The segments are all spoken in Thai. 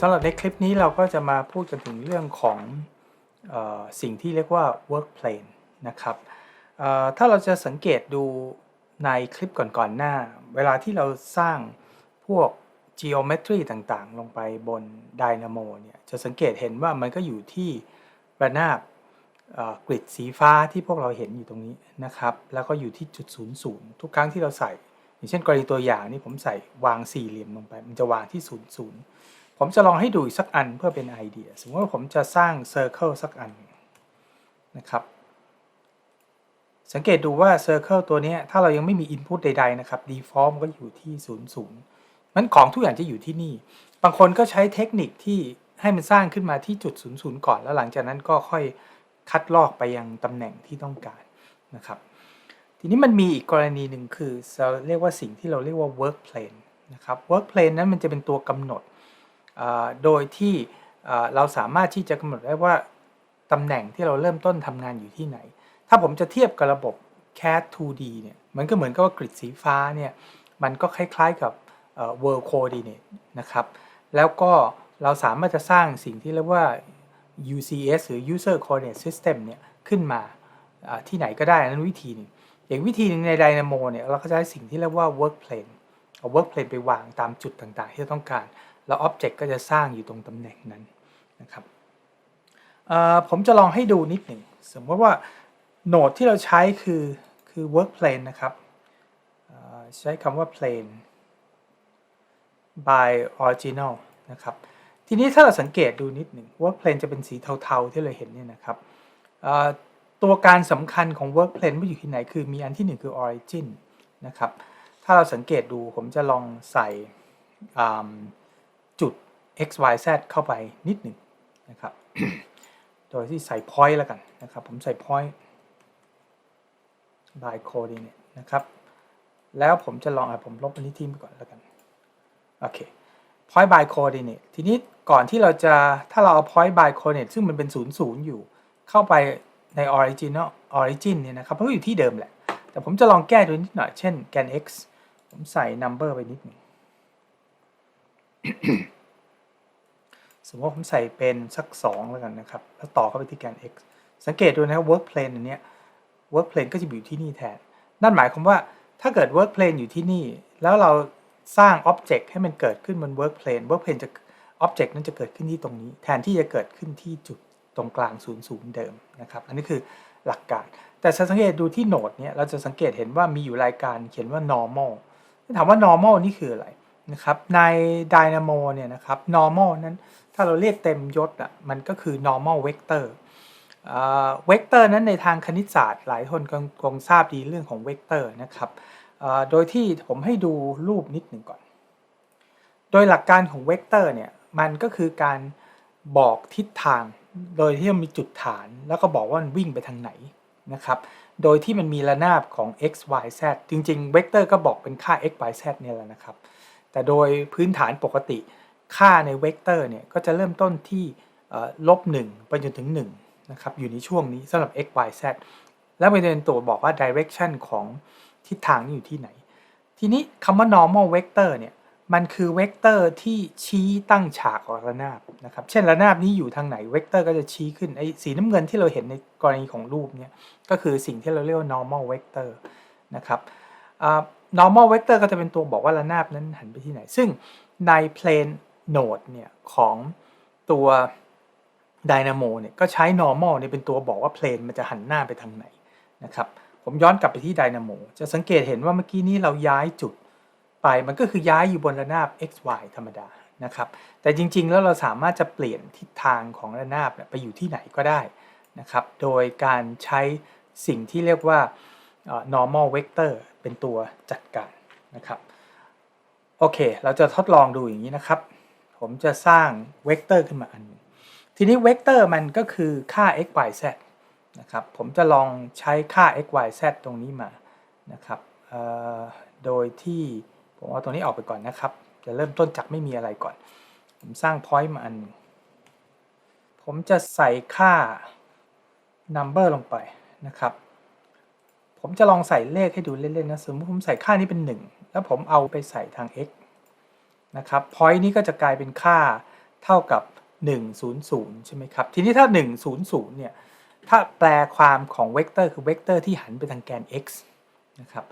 สำหรับในคลิปนี้เราก็จะมาพูดกันถึงเรื่องของออสิ่งที่เรียกว่า work plane นะครับถ้าเราจะสังเกตดูในคลิปก่อนๆหน้า เวลาที่เราสร้างพวก geometry ต่างๆ ลงไปบน Dynamo เนี่ยจะสังเกตเห็นว่ามันก็อยู่ที่ระนาบกริดสีฟ้าที่พวกเราเห็นอยู่ตรงนี้นะครับ แล้วก็อยู่ที่จุดศูนย์ศูนย์ทุกครั้งที่เราใส่ อย่างเช่นกรณีตัวอย่างนี่ผมใส่วางสี่เหลี่ยมลงไป มันจะวางที่ศูนย์ศูนย์ ผมจะลองให้ดูอีกสักอันเพื่อเป็นไอเดีย สมมติว่าผมจะสร้างเซอร์เคิลสักอันนะครับ สังเกตดูว่าเซอร์เคิลตัวนี้ถ้าเรายังไม่มี Input ใด ๆ นะครับ Default ก็อยู่ที่ 0 0มันของทุกอย่างจะอยู่ที่นี่ บางคนก็ใช้เทคนิคที่ให้มันสร้างขึ้นมาที่จุด 0 0 ก่อน แล้วหลังจากนั้นก็ค่อยคัดลอกไปยังตำแหน่งที่ต้องการนะครับ ทีนี้มันมีอีกกรณีหนึ่งคือเราเรียกว่าสิ่งที่เราเรียกว่า work plane นะครับ work plane นั้นมันจะเป็นตัวกำหนด โดยที่เราสามารถที่จะกำหนดได้ว่าตำแหน่งที่เราเริ่มต้นทำงานอยู่ที่ไหน ถ้าผมจะเทียบกับระบบ CAD 2D เนี่ยมันก็เหมือนกับว่ากริดสีฟ้าเนี่ยมันก็คล้ายๆกับเอ่อ world coordinate นะครับ แล้วก็เราสามารถจะสร้างสิ่งที่เรียกว่า UCS หรือ user coordinate system เนี่ยขึ้นมาที่ไหนก็ได้นั้นวิธีหนึ่งอย่างวิธีหนึ่งใน Dynamo เนี่ยเราก็จะใช้สิ่งที่เรียกว่า work plane เอา work plane ไปวางตามจุดต่างๆ ที่เราต้องการ แล้ว Object ก็จะสร้างอยู่ตรงตำแหน่งนั้นนะครับผมจะลองให้ดูนิดหนึ่ง สมมติว่าโหนดที่เราใช้คือคือ work plane นะครับใช้คำว่า plane by original นะครับ ทีนี้ถ้าเราสังเกตดูนิดหนึ่ง work plane จะเป็นสีเทาๆที่เราเห็นเนี่ยนะครับตัวการสำคัญของ work plane ว่าอยู่ที่ไหนคือมีอันที่หนึ่งคือ origin นะครับ ถ้าเราสังเกตดูผมจะลองใส่ x y z เข้าไปนิดหนึ่งนะครับ โดยที่ใส่ point แล้วกันนะครับ ผมใส่ point by coordinate นะครับ แล้วผมจะลองอะผมลบอันนี้ทิ้งไปก่อนแล้วกัน โอเค point by coordinate ทีนี้ก่อนที่เราจะถ้าเราเอา point by coordinate ซึ่งมันเป็น 0 0 อยู่ เข้าไปใน origin origin เนี่ยนะครับมันก็อยู่ที่เดิมแหละ แต่ผมจะลองแก้ดูนิดหน่อย เช่นแกน x ผมใส่ number ไปนิดหนึ่ง มมติผมใส่เป็นสัก 2 แล้วกันนะครับ แล้วต่อเข้าไปที่แกน x สังเกตดูนะครับ work plane อันเนี้ย work plane ก็จะอยู่ที่นี่แทน นั่นหมายความว่าถ้าเกิด work plane อยู่ที่นี่ แล้วเราสร้าง object ให้มันเกิดขึ้นบน work plane work plane จะ object นั้นจะเกิดขึ้นที่ตรงนี้ แทนที่จะเกิดขึ้นที่จุดตรงกลาง0 0เดิมนะครับ อันนี้คือหลักการ แต่สังเกตดูที่โหนดเนี้ยเราจะสังเกตเห็นว่ามีอยู่รายการเขียนว่า normal ถามว่า normal นี่คืออะไร นะครับใน Dynamo เนี่ยนะครับ normal นั้นถ้าเราเรียกเต็มยศอะมันก็คือ normal vector เวกเตอร์นั้นในทางคณิตศาสตร์หลายคนคงคงทราบดีเรื่องของเวกเตอร์นะครับโดยที่ผมให้ดูรูปนิดหนึ่งก่อน โดยหลักการของเวกเตอร์เนี่ยมันก็คือการบอกทิศทาง โดยที่มันมีจุดฐาน แล้วก็บอกว่ามันวิ่งไปทางไหนนะครับ โดยที่มันมีระนาบของ x y z จริงๆเวกเตอร์ก็บอกเป็นค่า x y z เนี่ยแหละนะครับ แต่โดยพื้นฐานปกติค่าในเวกเตอร์เนี่ยก็จะเริ่มต้นที่ลบหนึ่งไปจนถึง1นะครับอยู่ในช่วงนี้สำหรับ x y z แล้วมันจะเป็นตัวบอกว่า direction ของทิศทางนี้อยู่ที่ไหน ทีนี้คำว่า normal vector เนี่ยมันคือเวกเตอร์ที่ชี้ตั้งฉากของระนาบนะครับ เช่นระนาบนี้อยู่ทางไหนเวกเตอร์ก็จะชี้ขึ้นไอ้สีน้ำเงินที่เราเห็นในกรณีของรูปเนี่ยก็คือสิ่งที่เราเรียกว่า normal vector นะครับ normal vector ก็จะเป็นตัวบอกว่าระนาบนั้นหันไปที่ไหน ซึ่งใน plane node เนี่ยของตัว dynamo เนี่ยก็ใช้ normal เนี่ยเป็นตัวบอกว่า plane มันจะหันหน้าไปทางไหนนะครับ ผมย้อนกลับไปที่ dynamo จะสังเกตเห็นว่าเมื่อกี้นี้เราย้ายจุดไป มันก็คือย้ายอยู่บนระนาบ x y ธรรมดานะครับ แต่จริงๆ แล้วเราสามารถจะเปลี่ยนทิศทางของระนาบไปอยู่ที่ไหนก็ได้นะครับ โดยการใช้สิ่งที่เรียกว่า normal vector เป็นตัวจัดการนะครับโอเค เราจะทดลองดูอย่างนี้นะครับ ผมจะสร้างเวกเตอร์ขึ้นมาอันนึงทีนี้เวกเตอร์มันก็คือค่า x y z นะครับผมจะลองใช้ค่า x y z ตรงนี้มานะครับโดยที่ผมเอาตรงนี้ออกไปก่อนนะครับ จะเริ่มต้นจากไม่มีอะไรก่อน ผมสร้าง point มาอันนึงผมจะใส่ค่า number ลงไปนะครับ ผมจะลองใส่เลขให้ดูเล่นๆนะ สมมติผมใส่ค่านี้เป็น 1 แล้วผมเอาไปใส่ทาง x นะครับ point นี้ก็จะกลายเป็นค่าเท่ากับ 100 ใช่ไหมครับ ทีนี้ถ้า 100 เนี่ย ถ้าแปลความของเวกเตอร์คือเวกเตอร์ที่หันไปทางแกน x นะครับ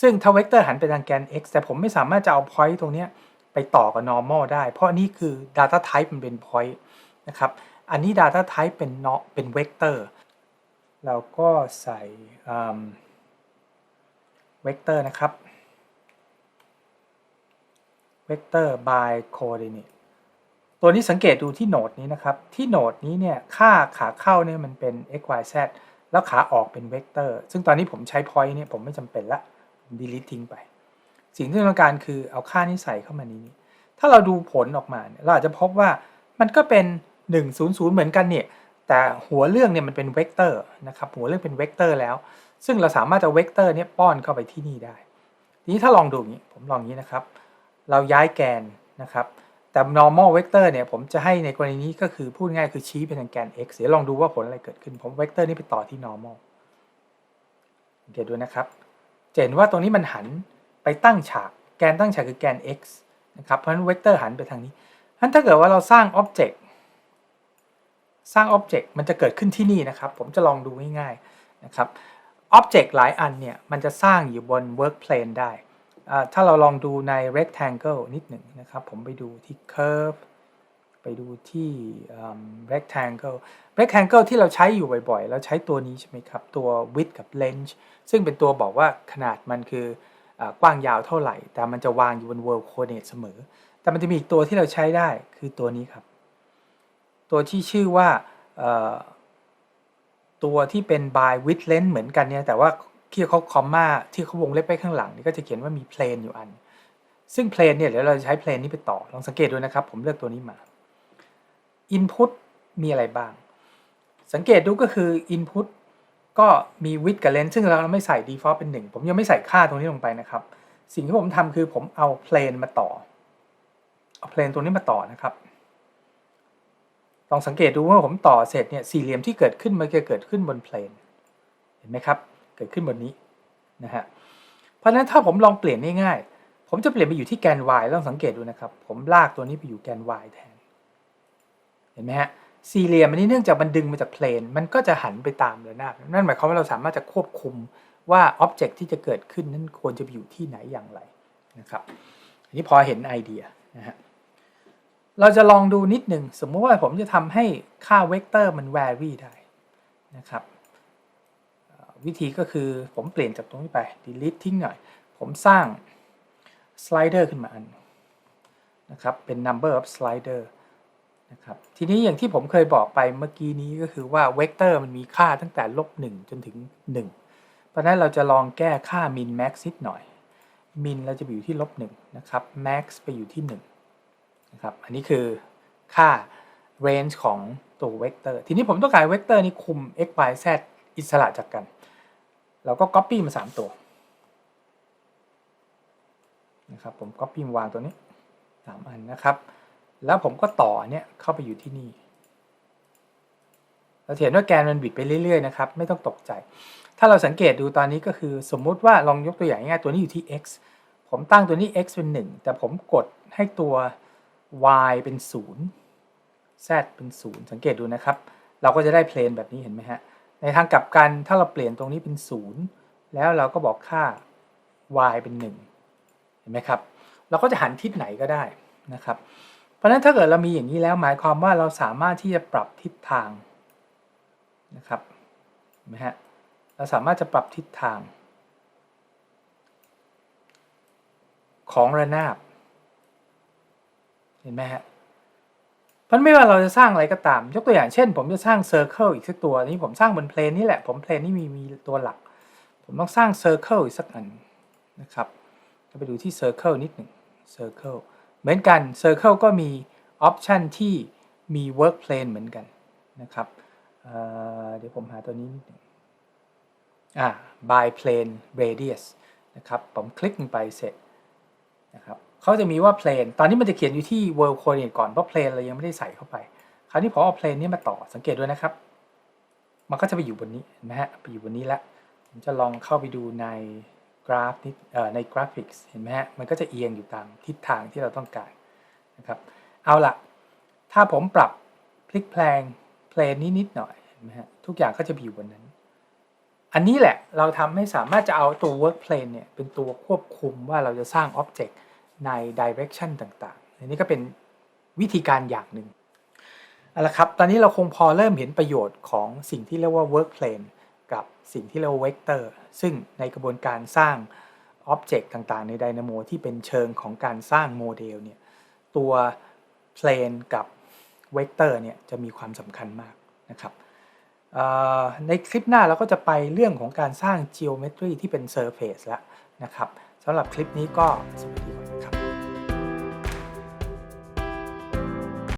ซึ่งถ้าเวกเตอร์หันไปทางแกน x แต่ผมไม่สามารถจะเอา point ตรงเนี้ยไปต่อกับ normal ได้ เพราะนนี้คือ data type มันเป็น point นะครับ อันนี้ data type เป็นเนาะเป็นเวกเตอร์ เราก็ใส่ เวกเตอร์นะครับเวกเตอร์ by coordinate ตัวนี้สังเกตดูที่โหนดนี้นะครับ ที่โหนดนี้เนี่ยค่าขาเข้าเนี่ยมันเป็น x y z แล้วขาออกเป็นเวกเตอร์ ซึ่งตอนนี้ผมใช้ point เนี่ยผมไม่จำเป็นละผม delete ทิ้งไป สิ่งที่ต้องการคือเอาค่านี้ใส่เข้ามานี้ ถ้าเราดูผลออกมาเนี่ยเราอาจจะพบว่ามันก็เป็น 100 เหมือนกันเนี่ย แต่หัวเรื่องเนี่ยมันเป็นเวกเตอร์นะครับ หัวเรื่องเป็นเวกเตอร์แล้ว ซึ่งเราสามารถจะเวกเตอร์นี่ยป้อนเข้าไปที่นี่ได้ ทีนี้ถ้าลองดูงนี้ผมลองงนี้นะครับ เราย้ายแกนนะครับ แต่ normal vector เนี่ยผมจะให้ในกรณีนี้ก็คือพูดง่ายคือชี้ไปทางแกน x เดี๋ยวลองดูว่าผลอะไรเกิดขึ้น ผมเวกเตอร์นี้ไปต่อที่ normal เดี๋ยวดูนะครับจะเห็นว่าตรงนี้มันหันไปตั้งฉาก แกนตั้งฉากคือแกน x นะครับเพราะฉะนั้นเวกเตอร์หันไปทางนี้ฉะนั้นถ้าเกิดว่าเราสร้าง object สร้าง object มันจะเกิดขึ้นที่นี่นะครับ ผมจะลองดูง่ายๆนะครับ object หลายอันเนี่ยมันจะสร้างอยู่บน work plane ได้ ถ้าเราลองดูใน rectangle นิดหนึ่งนะครับ ผมไปดูที่ curve ไปดูที่ rectangle rectangle ที่เราใช้อยู่บ่อยๆ เราใช้ตัวนี้ใช่ไหมครับ ตัว width กับ length ซึ่งเป็นตัวบอกว่าขนาดมันคือกว้างยาวเท่าไหร่ แต่มันจะวางอยู่บน world coordinate เสมอ แต่มันจะมีอีกตัวที่เราใช้ได้คือตัวนี้ครับ ตัวที่ชื่อว่า ตัวที่เป็น by width length เหมือนกันเนี่ยแต่ว่าที่เขาคอมมาที่เขาวงเล็บไปข้างหลังนี่ก็จะเขียนว่ามีเพลนอยู่อัน ซึ่งเพลนเนี่ยเดี๋ยวเราจะใช้เพลนนี้ไปต่อลองสังเกตดูนะครับ ผมเลือกตัวนี้มา Input มีอะไรบ้าง สังเกตดูก็คือ Input ก็มีวิดกับเลนซึ่งเราไม่ใส่ default เป็น 1 ผมยังไม่ใส่ค่าตรงนี้ลงไปนะครับ สิ่งที่ผมทำคือผมเอาเพลนมาต่อเอาเพลนตัวนี้มาต่อนะครับ ลองสังเกตดูว่าผมต่อเสร็จเนี่ยสี่เหลี่ยมที่เกิดขึ้นมันจะเกิดขึ้นบนเพลนเห็นไหมครับ เกิดขึ้นบนนี้นะฮะเพราะฉะนั้นถ้าผมลองเปลี่ยนง่ายๆผมจะเปลี่ยนไปอยู่ที่แกน y ลองสังเกตดูนะครับ ผมลากตัวนี้ไปอยู่แกน y แทน เห็นไหมฮะสี่เหลี่ยมอันนี้เนื่องจากมันดึงมาจากเพลน มันก็จะหันไปตามระนาบนั่นหมายความว่าเราสามารถจะควบคุมว่าอ็อบเจกต์ที่จะเกิดขึ้นนั้นควรจะอยู่ที่ไหนอย่างไรนะครับอันนี้พอเห็นไอเดียนะฮะ เราจะลองดูนิดหนึ่งสมมติว่าผมจะทำให้ค่าเวกเตอร์มัน vary ได้นะครับ วิธีก็คือผมเปลี่ยนจากตรงนี้ไป delete ทิ้งหน่อย ผมสร้าง slider ขึ้นมาอันนะครับ เป็น number of slider นะครับ ทีนี้อย่างที่ผมเคยบอกไปเมื่อกี้นี้ก็คือว่าเวกเตอร์มันมีค่าตั้งแต่ลบ1จนถึง 1 เพราะนั้นเราจะลองแก้ค่า min max นิดหน่อย min เราจะไปอยู่ที่ลบ1นะครับ max ไปอยู่ที่ 1 นะครับอันนี้คือค่า range ของตัวเวกเตอร์ทีนี้ผมต้องการเวกเตอร์นี้คุม x y z อิสระจากกัน เราก็ Copy มา 3 ตัวนะครับผม Copy มาวางตัวนี้ 3 อันนะครับ แล้วผมก็ต่อเนี่ยเข้าไปอยู่ที่นี่ เราเห็นว่าแกนมันบิดไปเรื่อยๆนะครับ ไม่ต้องตกใจ ถ้าเราสังเกตดูตอนนี้ก็คือสมมุติว่าลองยกตัวอย่างง่ายตัวนี้อยู่ที่ x ผมตั้งตัวนี้ x เป็น 1 แต่ผมกดให้ตัว y เป็น 0 z เป็น 0 สังเกตดูนะครับ เราก็จะได้เพลนแบบนี้เห็นไหมฮะ ในทางกลับกันถ้าเราเปลี่ยนตรงนี้เป็น 0 แล้วเราก็บอกค่า y เป็น 1 เห็นไหมครับ เราก็จะหันทิศไหนก็ได้นะครับ เพราะฉะนั้นถ้าเกิดเรามีอย่างนี้แล้วหมายความว่าเราสามารถที่จะปรับทิศทางนะครับเห็นไหมฮะ เราสามารถจะปรับทิศทาง ของระนาบ เห็นไหมฮะมันไม่ว่าเราจะสร้างอะไรก็ตาม ยกตัวอย่างเช่น ผมจะสร้างเซอร์เคิลอีกสักตัวนี้ผมสร้างบนเพลนนี่แหละ ผมเพลนนี่มีมีตัวหลัก ผมต้องสร้างเซอร์เคิลอีกสักอันนะครับไปดูที่เซอร์เคิลนิดหนึ่งเซอร์เคิลเหมือนกันเซอร์เคิลก็มีออปชันที่มีเวิร์กเพลนเหมือนกันนะครับเเดี๋ยวผมหาตัวนี้นิดหนึ่งอ่า by plane radius นะครับ ผมคลิกลงไปเสร็จนะครับ เขาจะมีว่าเพลนตอนนี้มันจะเขียนอยู่ที่ world coordinate ก่อน เพราะเพลนเรายังไม่ได้ใส่เข้าไป คราวนี้พอเอาเพลนนี้มาต่อสังเกตด้วยนะครับ มันก็จะไปอยู่บนนี้นะฮะไปอยู่บนนี้แล้วผมจะลองเข้าไปดูในกราฟนิดเอ่อในกราฟิกเห็นไหมฮะมันก็จะเอียงอยู่ตามทิศทางที่เราต้องการนะครับเอาละถ้าผมปรับพลิกแพลงเพลนนิดนิดหน่อยเห็นไหมฮะทุกอย่างก็จะไปอยู่บนนั้น อันนี้แหละเราทำให้สามารถจะเอาตัว work plane เนี่ยเป็นตัวควบคุมว่าเราจะสร้าง object ใน direction ต่างๆ อันนี้ก็เป็นวิธีการอย่างหนึ่งเอาละครับ ตอนนี้เราคงพอเริ่มเห็นประโยชน์ของสิ่งที่เรียกว่า work plane กับสิ่งที่เรียกว่า vector ซึ่งในกระบวนการสร้าง object ต่างๆ ใน Dynamo ที่เป็นเชิงของการสร้างโมเดลเนี่ย ตัว plane กับ vector เนี่ยจะมีความสำคัญมากนะครับในคลิปหน้าเราก็จะไปเรื่องของการสร้าง geometry ที่เป็น surface แล้วนะครับสำหรับคลิปนี้ก็สวัสดีครับ